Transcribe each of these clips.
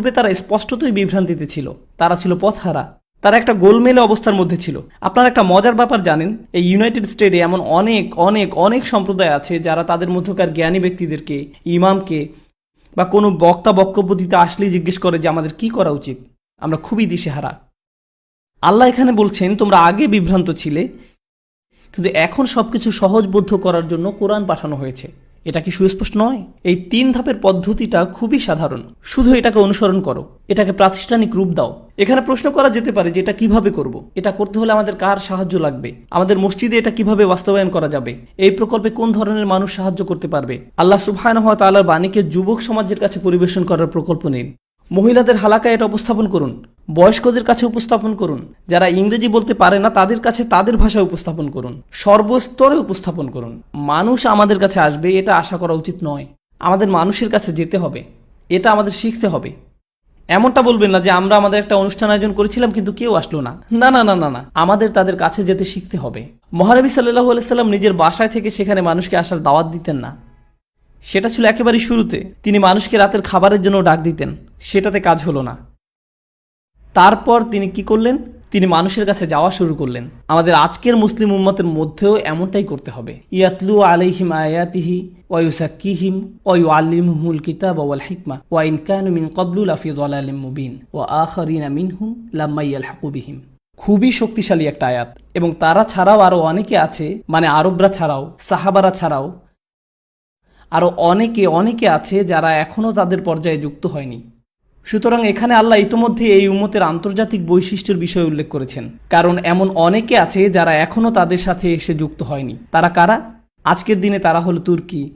পূর্বে তারা স্পষ্টতই বিভ্রান্তিতে ছিল। তারা ছিল পথহারা। তারা একটা গোলমেলে অবস্থার মধ্যে ছিল। আপনারা একটা মজার ব্যাপার জানেন, এই ইউনাইটেড স্টেটে এমন অনেক অনেক অনেক সম্প্রদায় আছে যারা তাদের মধ্যকার জ্ঞানী ব্যক্তিদেরকে, ইমামকে বা কোনো বক্তা বক্তব্য দিতে আসলেই জিজ্ঞেস করে যে আমাদের কি করা উচিত। আমরা খুবই দিশেহারা। আল্লাহ এখানে বলছেন, তোমরা আগে বিভ্রান্ত ছিলে, কিন্তু এখন সবকিছু সহজবোধ্য করার জন্য কোরআন পাঠানো হয়েছে। এটা কি সুস্পষ্ট নয়? এই তিন ধাপের পদ্ধতিটা খুবই সাধারণ। শুধু এটাকে অনুসরণ করো, এটাকে প্রাতিষ্ঠানিক রূপ দাও। এখানে প্রশ্ন করা যেতে পারে যে এটা কীভাবে করব? এটা করতে হলে আমাদের কার সাহায্য লাগবে? আমাদের মসজিদে এটা কীভাবে বাস্তবায়ন করা যাবে? এই প্রকল্পে কোন ধরনের মানুষ সাহায্য করতে পারবে? আল্লাহ সুফায়ন হওয়া তালার বাণীকে যুবক সমাজের কাছে পরিবেশন করার প্রকল্প নিন। মহিলাদের হালাকায় এটা উপস্থাপন করুন, বয়স্কদের কাছে উপস্থাপন করুন, যারা ইংরেজি বলতে পারে না তাদের কাছে তাদের ভাষায় উপস্থাপন করুন, সর্বস্তরে উপস্থাপন করুন। মানুষ আমাদের কাছে আসবে, এটা আশা করা উচিত নয়। আমাদের মানুষের কাছে যেতে হবে, এটা আমাদের শিখতে হবে। এমনটা বলবেন না যে আমরা আমাদের একটা অনুষ্ঠান আয়োজন করেছিলাম কিন্তু কেউ আসলো না। না না না না না, আমাদের তাদের কাছে যেতে শিখতে হবে। মহানবী সাল্লাহ আলাইসাল্লাম নিজের বাসায় থেকে সেখানে মানুষকে আসার দাওয়াত দিতেন না। সেটা ছিল একেবারেই শুরুতে। তিনি মানুষকে রাতের খাবারের জন্য ডাক দিতেন। সেটাতে কাজ হলো না। তারপর তিনি কি করলেন? তিনি মানুষের কাছে যাওয়া শুরু করলেন। আমাদের আজকের মুসলিম উম্মতের মধ্যেও এমনটাই করতে হবে। ইয়াতলু আলাইহিম আয়াতিহি ওয়ায়ুসাক্কিহিম ওয়ু আল্লিমহুল কিতাব ওয়াল হিকমা ওয়া ইন কানু মিন ক্বাবলু লাফি যালালিম মুবিন ওয়া আখারিনা মিনহুম লাম্মা ইয়ালহাকু বিহিম। খুবই শক্তিশালী একটা আয়াত। এবং তারা ছাড়াও আরও অনেকে আছে মানে আরবরা ছাড়াও, সাহাবারা ছাড়াও আরও অনেকে অনেকে আছে যারা এখনও তাদের পর্যায়ে যুক্ত হয়নি। সুতরাং এখানে আল্লাহ ইতোমধ্যে এই উম্মতের আন্তর্জাতিক বৈশিষ্ট্যের বিষয় উল্লেখ করেছেন। কারণ এমন অনেকে আছে যারা এখনও তাদের সাথে এসে যুক্ত হয়নি। তারা কারা? আজকের দিনে তারা হলো তুর্কি,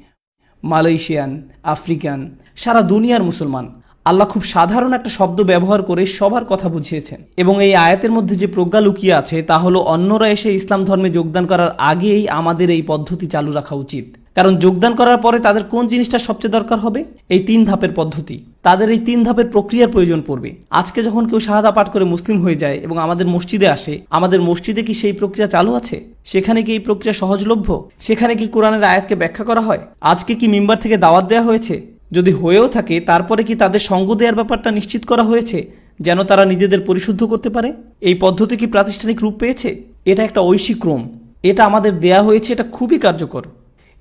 মালয়েশিয়ান, আফ্রিকান, সারা দুনিয়ার মুসলমান। আল্লাহ খুব সাধারণ একটা শব্দ ব্যবহার করে সবার কথা বুঝিয়েছেন। এবং এই আয়াতের মধ্যে যে প্রজ্ঞা লুকিয়ে আছে তা হলো অন্যরা এসে ইসলাম ধর্মে যোগদান করার আগেই আমাদের এই পদ্ধতি চালু রাখা উচিত। কারণ যোগদান করার পরে তাদের কোন জিনিসটা সবচেয়ে দরকার হবে? এই তিন ধাপের পদ্ধতি। তাদের এই তিন ধাপের প্রক্রিয়ার প্রয়োজন পড়বে। আজকে যখন কেউ শাহাদা পাঠ করে মুসলিম হয়ে যায় এবং আমাদের মসজিদে আসে, আমাদের মসজিদে কি সেই প্রক্রিয়া চালু আছে? সেখানে কি এই প্রক্রিয়া সহজলভ্য? সেখানে কি কোরআনের আয়াতকে ব্যাখ্যা করা হয়? আজকে কি মিম্বার থেকে দাওয়াত দেওয়া হয়েছে? যদি হয়েও থাকে, তারপরে কি তাদের সঙ্গ দেওয়ার ব্যাপারটা নিশ্চিত করা হয়েছে, যেন তারা নিজেদের পরিশুদ্ধ করতে পারে? এই পদ্ধতি কি প্রাতিষ্ঠানিক রূপ পেয়েছে? এটা একটা ঐশী ক্রম। এটা আমাদের দেয়া হয়েছে, এটা খুবই কার্যকর।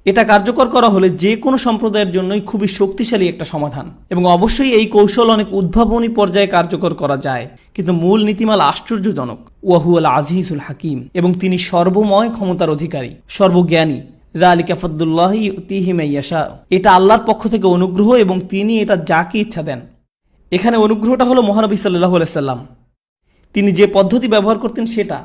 এটা কার্যকর করা হলে যে কোনো সম্প্রদায়ের জন্যই খুবই শক্তিশালী একটা সমাধান। এবং অবশ্যই এই কৌশল অনেক উদ্ভাবনী পর্যায়ে কার্যকর করা যায়। কিন্তু মূল নীতিমাল আশ্চর্যজনক, ওয়াহুয়াল আজিজুল হাকিম, এবং তিনি সর্বময় ক্ষমতার অধিকারী, সর্বজ্ঞানী। এটা আল্লাহর পক্ষ থেকে অনুগ্রহ এবং তিনি এটা যাকে ইচ্ছা দেন। এখানে অনুগ্রহটা হলো মহানবী সাল্লাহ সাল্লাম। তিনি যে পদ্ধতি ব্যবহার করতেন সেটা।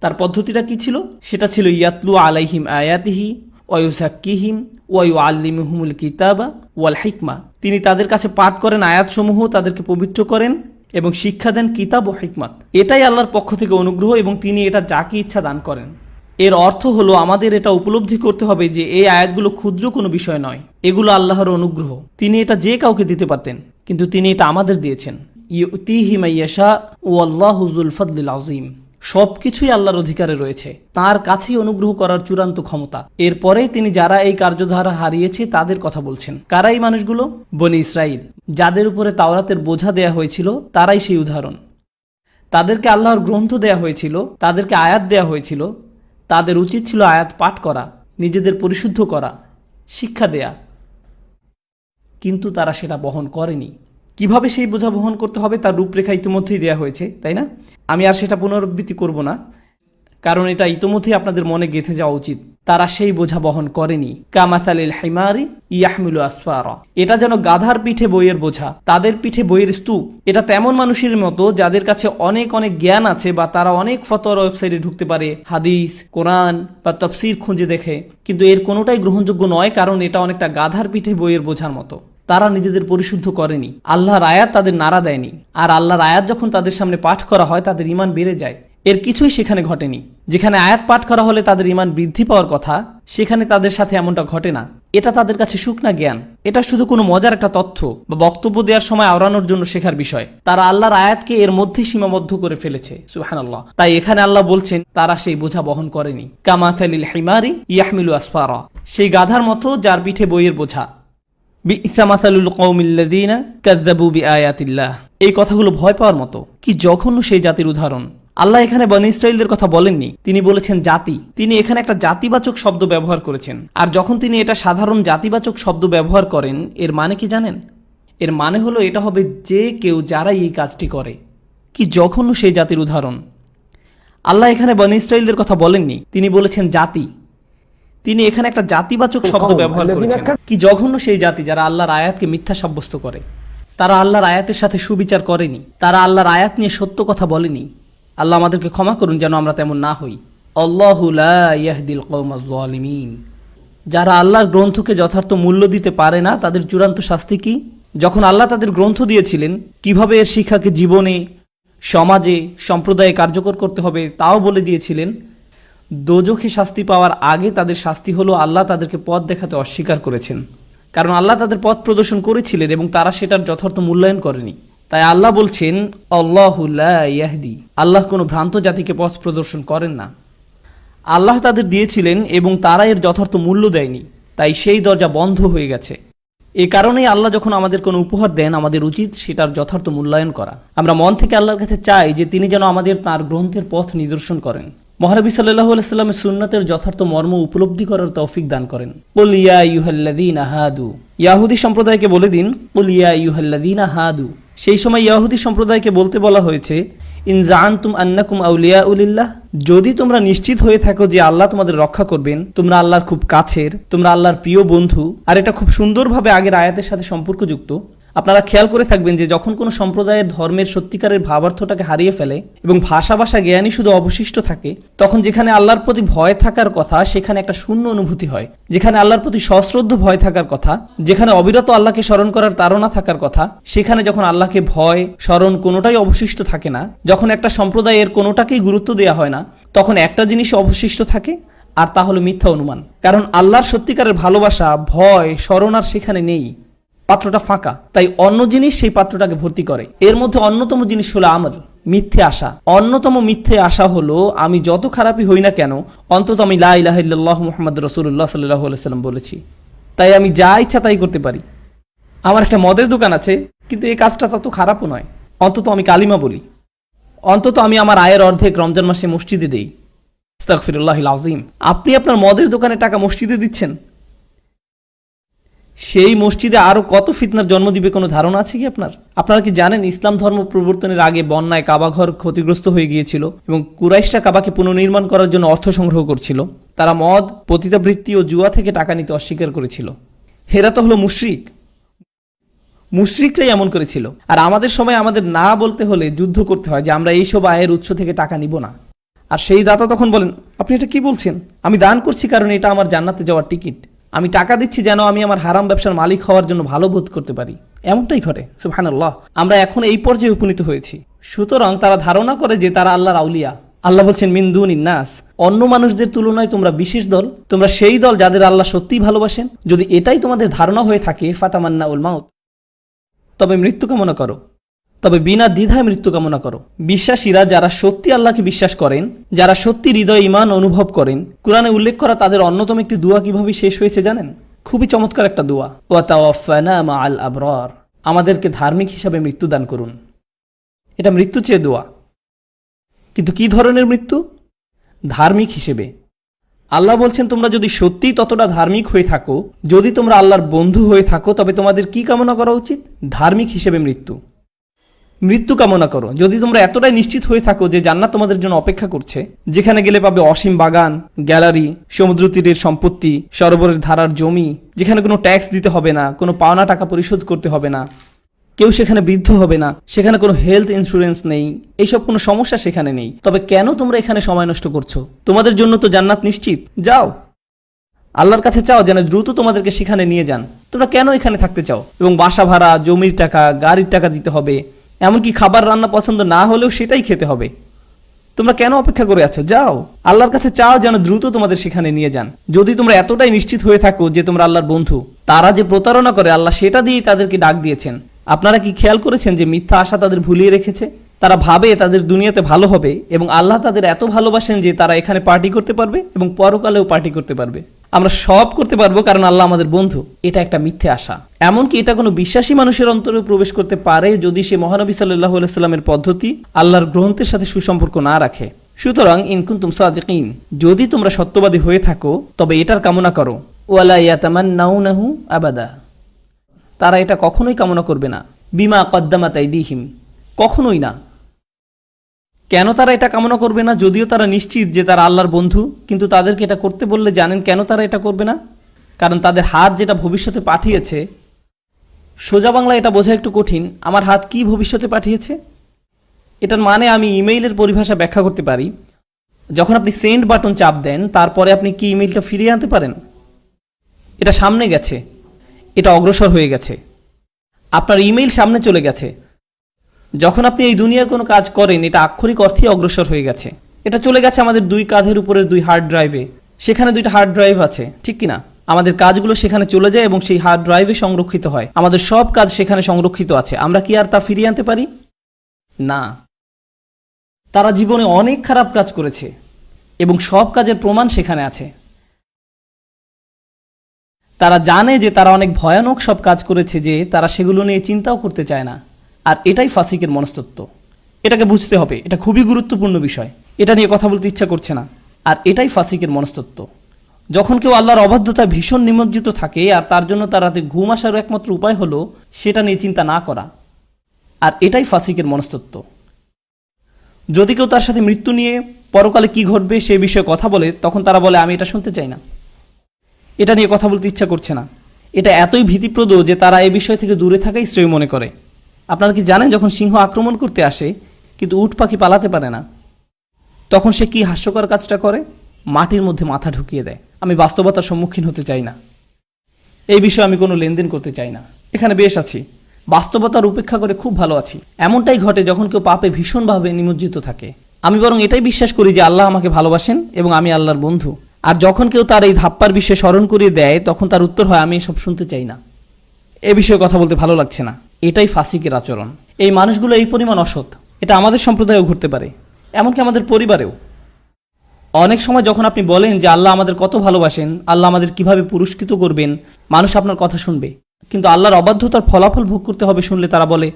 তার পদ্ধতিটা কি ছিল? সেটা ছিল ইয়াতলু আলাইহিম আয়াতিহি ওয়ুসাক্কিহিম ওয়ু আল্লিমহুমুল কিতাবা ওয়াল হিকমা। তিনি তাদের কাছে পাঠ করেন, আয়াতসমূহ তাদেরকে পবিত্র করেন এবং শিক্ষা দেন কিতাব ও হিকমাত। এটাই আল্লাহর পক্ষ থেকে অনুগ্রহ এবং তিনি এটা যাকে ইচ্ছা দান করেন। এর অর্থ হলো, আমাদের এটা উপলব্ধি করতে হবে যে এই আয়াতগুলো ক্ষুদ্র কোনো বিষয় নয়। এগুলো আল্লাহর অনুগ্রহ। তিনি এটা যে কাউকে দিতে পারতেন, কিন্তু তিনি এটা আমাদের দিয়েছেন। ইউতিহিমাইয়াশা ও আল্লাহ হুজুল ফদলিল আজিম সবকিছুই আল্লাহর অধিকারে রয়েছে। তার কাছেই অনুগ্রহ করার চূড়ান্ত ক্ষমতা। এরপরে তিনি যারা এই কার্যধারা হারিয়েছে, তাদের কথা বলছেন। কারাই মানুষগুলো? বনি ইসরাইল যাদের উপরে তাওরাতের বোঝা দেয়া হয়েছিল, তারাই সেই উদাহরণ। তাদেরকে আল্লাহর গ্রন্থ দেয়া হয়েছিল, তাদেরকে আয়াত দেয়া হয়েছিল। তাদের উচিত ছিল আয়াত পাঠ করা, নিজেদের পরিশুদ্ধ করা, শিক্ষা দেয়া। কিন্তু তারা সেটা বহন করেনি। কীভাবে সেই বোঝা বহন করতে হবে তার রূপরেখা ইতিমধ্যেই দেওয়া হয়েছে, তাই না? আমি আর সেটা পুনরাবৃত্তি করব না, কারণ এটা ইতিমধ্যেই আপনাদের মনে গেঁথে যাওয়া উচিত। তারা সেই বোঝা বহন করেনি। কামাসালিল হাইমারি ইয়াহমিলু আসফারা। এটা যেন গাধার পিঠে বইয়ের বোঝা, তাদের পিঠে বইয়ের স্তূপ। এটা তেমন মানুষের মতো যাদের কাছে অনেক অনেক জ্ঞান আছে বা তারা অনেক ফতোয়ার ওয়েবসাইটে ঢুকতে পারে, হাদিস, কোরআন বা তফসির খুঁজে দেখে। কিন্তু এর কোনোটাই গ্রহণযোগ্য নয়, কারণ এটা অনেকটা গাধার পিঠে বইয়ের বোঝার মতো। তারা নিজেদের পরিশুদ্ধ করেনি। আল্লাহর আয়াত তাদের নাড়া দেয়নি। আর আল্লাহর আয়াত যখন তাদের সামনে পাঠ করা হয়, তাদের ইমান বেড়ে যায়। এর কিছুই সেখানে ঘটেনি। যেখানে আয়াত পাঠ করা হলে তাদের ইমান বৃদ্ধি পাওয়ার কথা, সেখানে তাদের সাথে এমনটা ঘটে না। এটা তাদের কাছে শুকনা জ্ঞান? এটা শুধু কোনো মজার একটা তথ্য বা বক্তব্য দেওয়ার সময় আওড়ানোর জন্য শেখার বিষয়। তারা আল্লাহর আয়াতকে এর মধ্যে সীমাবদ্ধ করে ফেলেছে। সুহান আল্লাহ তাই এখানে আল্লাহ বলছেন, তারা সেই বোঝা বহন করেনি। কামাথালিল হিমারি ইয়াহমিলু আসফারা। সেই গাধার মতো যার পিঠে বইয়ের বোঝা। এই কথাগুলো ভয় পাওয়ার মতো। কি জঘন্য সেই জাতির উদাহরণ। আল্লাহ এখানে বনি ইসরায়েলদের কথা বলেননি। তিনি বলেছেন জাতি। তিনি এখানে একটা জাতিবাচক শব্দ ব্যবহার করেছেন। আর যখন তিনি এটা সাধারণ জাতিবাচক শব্দ ব্যবহার করেন, এর মানে কি জানেন? এর মানে হলো এটা হবে যে কেউ যারাই এই কাজটি করে। কি জঘন্য সেই জাতির উদাহরণ। আল্লাহ এখানে বনি ইসরায়েলদের কথা বলেননি। তিনি বলেছেন জাতি। তিনি এখানে একটা জাতিবাচক শব্দ ব্যবহার করেছেন। কি জঘন্য সেই জাতি যারা আল্লাহর আয়াতকে মিথ্যা সাব্যস্ত করে। তারা আল্লাহর আয়াতের সাথে সুবিচার করেনি। তারা আল্লাহর আয়াত নিয়ে সত্য কথা বলেনি। আল্লাহ আমাদেরকে ক্ষমা করুন যেন আমরা তেমন না হই। কৌমিন যারা আল্লাহর গ্রন্থকে যথার্থ মূল্য দিতে পারে না তাদের চূড়ান্ত শাস্তি কি? যখন আল্লাহ তাদের গ্রন্থ দিয়েছিলেন কীভাবে এর শিক্ষাকে জীবনে সমাজে সম্প্রদায়ে কার্যকর করতে হবে তাও বলে দিয়েছিলেন দোজখে শাস্তি পাওয়ার আগে তাদের শাস্তি হলো আল্লাহ তাদেরকে পথ দেখাতে অস্বীকার করেছেন। কারণ আল্লাহ তাদের পথ প্রদর্শন করেছিলেন এবং তারা সেটার যথার্থ মূল্যায়ন করেনি। তাই আল্লাহ বলছেন ইয়াহদি। আল্লাহ কোনো ভ্রান্ত জাতিকে পথ প্রদর্শন করেন না। আল্লাহ তাদের দিয়েছিলেন এবং তারা এর যথার্থ মূল্য দেয়নি। তাই সেই দরজা বন্ধ হয়ে গেছে। এ কারণেই আল্লাহ যখন আমাদের কোনো উপহার দেন, আমাদের উচিত সেটার যথার্থ মূল্যায়ন করা। আমরা মন থেকে আল্লাহর কাছে চাই যে তিনি যেন আমাদের তার গ্রন্থের পথ নিদর্শন করেন। মহানবী সাল্লাহ আলাইস্লামের সুন্নতের যথার্থ মর্ম উপলব্ধি করার তৌফিক দান করেন। বল ইয়া ইউহাল্লাদিন হাদু। ইয়াহুদি সম্প্রদায়কে বলে দিন বল ইয়া ইউহাল্লাদিন হাদু। সেই সময় ইয়াহুদি সম্প্রদায়কে বলতে বলা হয়েছে, ইন জানতুম আন্নাকুম আউলিয়া উলিল্লাহ যদি তোমরা নিশ্চিত হয়ে থাকো যে আল্লাহ তোমাদের রক্ষা করবেন, তোমরা আল্লাহর খুব কাছের, তোমরা আল্লাহর প্রিয় বন্ধু, আর এটা খুব সুন্দরভাবে আগের আয়াতের সাথে সম্পর্কযুক্ত আপনারা খেয়াল করে থাকবেন যে যখন কোনো সম্প্রদায়ের ধর্মের সত্যিকারের ভাবার্থটাকে হারিয়ে ফেলে এবং ভাষা ভাষা জ্ঞানই শুধু অবশিষ্ট থাকে, তখন যেখানে আল্লাহর প্রতি ভয় থাকার কথা, সেখানে একটা শূন্য অনুভূতি হয়। যেখানে আল্লাহর প্রতি সশ্রদ্ধ ভয় থাকার কথা, যেখানে অবিরত আল্লাহকে স্মরণ করার তাড়না থাকার কথা, সেখানে যখন আল্লাহকে ভয়, স্মরণ কোনোটাই অবশিষ্ট থাকে না, যখন একটা সম্প্রদায়ের কোনোটাকেই গুরুত্ব দেওয়া হয় না, তখন একটা জিনিস অবশিষ্ট থাকে, আর তা হলো মিথ্যা অনুমান। কারণ আল্লাহর সত্যিকারের ভালোবাসা, ভয়, স্মরণ আর সেখানে নেই। পাত্রটা ফাঁকা। তাই অন্য জিনিস সেই পাত্রটাকে ভর্তি করে। এর মধ্যে অন্যতম জিনিস হলো আমল, মিথ্যে আশা অন্যতম মিথ্যে আশা হলো, আমি যত খারাপই হই না কেন, অন্তত আমি লা ইলাহা ইল্লাল্লাহ মুহাম্মদ রসুল্লাহ সাল্লাহ সাল্লাম বলেছি। তাই আমি যা ইচ্ছা তাই করতে পারি। আমার একটা মদের দোকান আছে, কিন্তু এই কাজটা তত খারাপও নয়। অন্তত আমি কালিমা বলি। অন্তত আমি আমার আয়ের অর্ধেক রমজান মাসে মসজিদে দেই। আপনি আপনার মদের দোকানে টাকা মসজিদে দিচ্ছেন? সেই মসজিদে আরও কত ফিতনার জন্ম দিবে কোনো ধারণা আছে কি আপনার? আপনারা কি জানেন ইসলাম ধর্ম প্রবর্তনের আগে বন্যায় কাবাঘর ক্ষতিগ্রস্ত হয়ে গিয়েছিল এবং কুরাইশরা কাবাকে পুনর্নির্মাণ করার জন্য অর্থ সংগ্রহ করছিল। তারা মদ, পতিতাবৃত্তি ও জুয়া থেকে টাকা নিতে অস্বীকার করেছিল। হেরা তো হলো মুশরিক। মুশরিকরাই এমন করেছিল। আর আমাদের সময় আমাদের না বলতে হলে যুদ্ধ করতে হয় যে আমরা এইসব আয়ের উৎস থেকে টাকা নিব না। আর সেই দাতা তখন বলেন, আপনি এটা কি বলছেন? আমি দান করছি কারণ এটা আমার জান্নাতে যাওয়ার টিকিট। আমি টাকা দিচ্ছি যেন আমি আমার হারাম ব্যবসার মালিক হওয়ার জন্য ভালো বোধ করতে পারি। এমনটাই ঘটে, সুবহানাল্লাহ। আমরা এখন এই পর্যায়ে উপনীত হয়েছি। সুতরাং তারা ধারণা করে যে তারা আল্লাহর আউলিয়া। আল্লাহ বলছেন মিন্দুন ইন্নাস অন্য মানুষদের তুলনায় তোমরা বিশেষ দল। তোমরা সেই দল যাদের আল্লাহ সত্যিই ভালোবাসেন। যদি এটাই তোমাদের ধারণা হয়ে থাকে ফাতামান্না উল মাউত। তবে মৃত্যু কামনা করো। তবে বিনা দ্বিধায় মৃত্যু কামনা করো। বিশ্বাসীরা যারা সত্যি আল্লাহকে বিশ্বাস করেন, যারা সত্যি হৃদয় ইমান অনুভব করেন, কোরআনে উল্লেখ করা তাদের অন্যতম একটি দোয়া কীভাবে শেষ হয়েছে জানেন? খুবই চমৎকার একটা দোয়া। ওয়াতাওয়াফানা মা আল আবরার। আমাদেরকে ধার্মিক হিসাবে মৃত্যু দান করুন। এটা মৃত্যু চেয়ে দোয়া। কিন্তু কি ধরনের মৃত্যু? ধার্মিক হিসেবে। আল্লাহ বলছেন, তোমরা যদি সত্যিই ততটা ধার্মিক হয়ে থাকো, যদি তোমরা আল্লাহর বন্ধু হয়ে থাকো, তবে তোমাদের কি কামনা করা উচিত? ধার্মিক হিসেবে মৃত্যু। মৃত্যু কামনা করো। যদি তোমরা এতটাই নিশ্চিত হয়ে থাকো যে জান্নাত তোমাদের জন্য অপেক্ষা করছে, যেখানে গেলে পাবে অসীম বাগান, গ্যালারি সমুদ্র তীরের সম্পত্তি, সরোবরের ধারার জমি, যেখানে কোনো ট্যাক্স দিতে হবে না, কোনো পাওনা টাকা পরিশোধ করতে হবে না, কেউ সেখানে বৃদ্ধ হবে না, সেখানে কোনো হেলথ ইন্স্যুরেন্স নেই, এইসব কোনো সমস্যা সেখানে নেই। তবে কেন তোমরা এখানে সময় নষ্ট করছ? তোমাদের জন্য তো জান্নাত নিশ্চিত। যাও। আল্লাহর কাছে চাও যেন দ্রুত তোমাদেরকে সেখানে নিয়ে যান। তোমরা কেন এখানে থাকতে চাও? এবং বাসা ভাড়া, জমির টাকা, গাড়ির টাকা দিতে হবে এমনকি খাবার রান্না পছন্দ না হলেও সেটাই খেতে হবে। তোমরা কেন অপেক্ষা করে আছো? যাও। আল্লাহর কাছে চাও যেন দ্রুত তোমাদের সেখানে নিয়ে যান। যদি তোমরা এতটাই নিশ্চিত হয়ে থাকো যে তোমরা আল্লাহর বন্ধু, তারা যে প্রতারণা করে, আল্লাহ সেটা দিয়েই তাদেরকে ডাক দিয়েছেন। আপনারা কি খেয়াল করেছেন যে মিথ্যা আশা তাদের ভুলিয়ে রেখেছে? তারা ভাবে তাদের দুনিয়াতে ভালো হবে এবং আল্লাহ তাদের এত ভালোবাসেন যে তারা এখানে পার্টি করতে পারবে এবং পরকালেও পার্টি করতে পারবে। আমরা সব করতে পারব কারণ আল্লাহ আমাদের বন্ধু। এটা একটা মিথ্যে আশা। এমনকি এটা কোনো বিশ্বাসী মানুষের অন্তরে প্রবেশ করতে পারে যদি সে মহানবী সাল্লাহ সাল্লামের পদ্ধতি আল্লাহর গ্রন্থের সাথে সুসম্পর্ক না রাখে। সুতরাং ইনকুন তুম সাদিকিন, যদি তোমরা সত্যবাদী হয়ে থাকো, তবে এটার কামনা করো। ওয়ালা ইয়াতামান নাউনাহু আবাদা। তারা এটা কখনোই কামনা করবে না। বিমা কদ্দামা তাইদিহিম কখনোই না। কেন তারা এটা কামনা করবে না? যদিও তারা নিশ্চিত যে তারা আল্লাহর বন্ধু, কিন্তু তাদেরকে এটা করতে বললে জানেন কেন তারা এটা করবে না? কারণ তাদের হাত যেটা ভবিষ্যতে পাঠিয়েছে, সোজা বাংলা এটা বোঝা একটু কঠিন, আমার হাত কি ভবিষ্যতে পাঠিয়েছে? এটার মানে আমি ইমেইলের পরিভাষা ব্যাখ্যা করতে পারি। যখন আপনি সেন্ড বাটন চাপ দেন, তারপরে আপনি কি ইমেইলটা ফিরিয়ে আনতে পারেন? এটা সামনে গেছে, এটা অগ্রসর হয়ে গেছে। আপনার ইমেইল সামনে চলে গেছে যখন আপনি এই দুনিয়ার কোনো কাজ করেন, এটা আক্ষরিক অর্থে অগ্রসর হয়ে গেছে। এটা চলে গেছে আমাদের দুই কাঁধের উপরের দুই হার্ড ড্রাইভে সেখানে দুইটা হার্ড ড্রাইভ আছে, ঠিক কিনা? আমাদের কাজগুলো সেখানে চলে যায় এবং সেই হার্ড ড্রাইভে সংরক্ষিত হয়। আমাদের সব কাজ সেখানে সংরক্ষিত আছে। আমরা কি আর তা ফিরিয়ে আনতে পারি? না। তারা জীবনে অনেক খারাপ কাজ করেছে এবং সব কাজের প্রমাণ সেখানে আছে। তারা জানে যে তারা অনেক ভয়ানক সব কাজ করেছে যে তারা সেগুলো নিয়ে চিন্তাও করতে চায় না। আর এটাই ফাসিকের মনস্তত্ব। এটাকে বুঝতে হবে, এটা খুবই গুরুত্বপূর্ণ বিষয়। এটা নিয়ে কথা বলতে ইচ্ছা করছে না। আর এটাই ফাসিকের মনস্তত্ব। যখন কেউ আল্লাহর অবাধ্যতায় ভীষণ নিমজ্জিত থাকে, আর তার জন্য তার রাতে ঘুম আসার একমাত্র উপায় হলো সেটা নিয়ে চিন্তা না করা। আর এটাই ফাসিকের মনস্তত্ব। যদি কেউ তার সাথে মৃত্যু নিয়ে পরকালে কি ঘটবে সে বিষয়ে কথা বলে, তখন তারা বলে, আমি এটা শুনতে চাই না। এটা নিয়ে কথা বলতে ইচ্ছা করছে না। এটা এতই ভীতিপ্রদ যে তারা এ বিষয় থেকে দূরে থাকাই শ্রেয় মনে করে। আপনারা কি জানেন যখন সিংহ আক্রমণ করতে আসে, কিন্তু উট পাখি পালাতে পারে না, তখন সে কি হাস্যকর কাজটা করে? মাটির মধ্যে মাথা ঢুকিয়ে দেয়। আমি বাস্তবতার সম্মুখীন হতে চাই না। এই বিষয়ে আমি কোনো লেনদেন করতে চাই না। এখানে বেশ আছি। বাস্তবতার উপেক্ষা করে খুব ভালো আছি। এমনটাই ঘটে যখন কেউ পাপে ভীষণভাবে নিমজ্জিত থাকে। আমি বরং এটাই বিশ্বাস করি যে আল্লাহ আমাকে ভালোবাসেন এবং আমি আল্লাহর বন্ধু। আর যখন কেউ তার এই ধাপ্পার বিষয়ে স্মরণ করিয়ে দেয়, তখন তার উত্তর হয়, আমি এসব শুনতে চাই না। এ বিষয়ে কথা বলতে ভালো লাগছে না। এটাই ফাসিকের আচরণ। এই মানুষগুলো এই পরিমাণ অসৎ, এটা আমাদের সম্প্রদায়েও ঘটতে পারে, এমনকি আমাদের পরিবারেও। অনেক সময় যখন আপনি বলেন যে আল্লাহ আমাদের কত ভালোবাসেন, আল্লাহ আমাদের কীভাবে পুরস্কৃত করবেন, মানুষ আপনার কথা শুনবে। কিন্তু আল্লাহর অবাধ্যতার ফলাফল ভোগ করতে হবে শুনলে তারা বলে,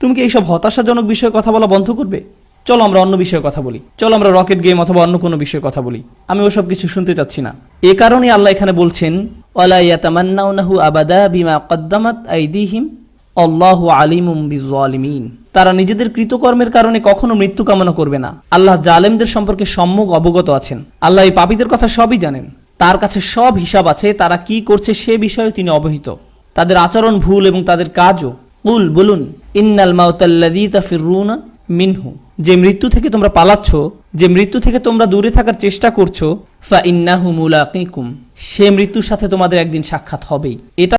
তুমি কি এইসব হতাশাজনক বিষয়ে কথা বলা বন্ধ করবে? চলো আমরা অন্য বিষয়ে কথা বলি। চলো আমরা রকেট গেম অথবা অন্য কোনো বিষয়ে কথা বলি। আমি ওসব কিছু শুনতে চাচ্ছি না। এ কারণে আল্লাহ এখানে বলছেন আবাদা বিমা আল্লাহু আলিমুম বিজ্জালিমিন তারা নিজেদের কৃতকর্মের কারণে কখনো মৃত্যু কামনা করবে না। আল্লাহ জালেমদের সম্পর্কে সম্যক অবগত আছেন। আল্লাহ এই পাপীদের কথা সবই জানেন। তার কাছে সব হিসাব আছে, তারা কি করছে সে বিষয়ে তিনি অবহিত। তাদের আচরণ ভুল এবং তাদের কাজও। উল বলুন, ইন্নাল মাউতাল্লাযী তাফিরুনা মিনহু। যে মৃত্যু থেকে তোমরা পালাচ্ছ, যে মৃত্যু থেকে তোমরা দূরে থাকার চেষ্টা করছ ফা ইন্নাহু মুলাকিকুম। সে মৃত্যুর সাথে তোমাদের একদিন সাক্ষাৎ হবেই। এটা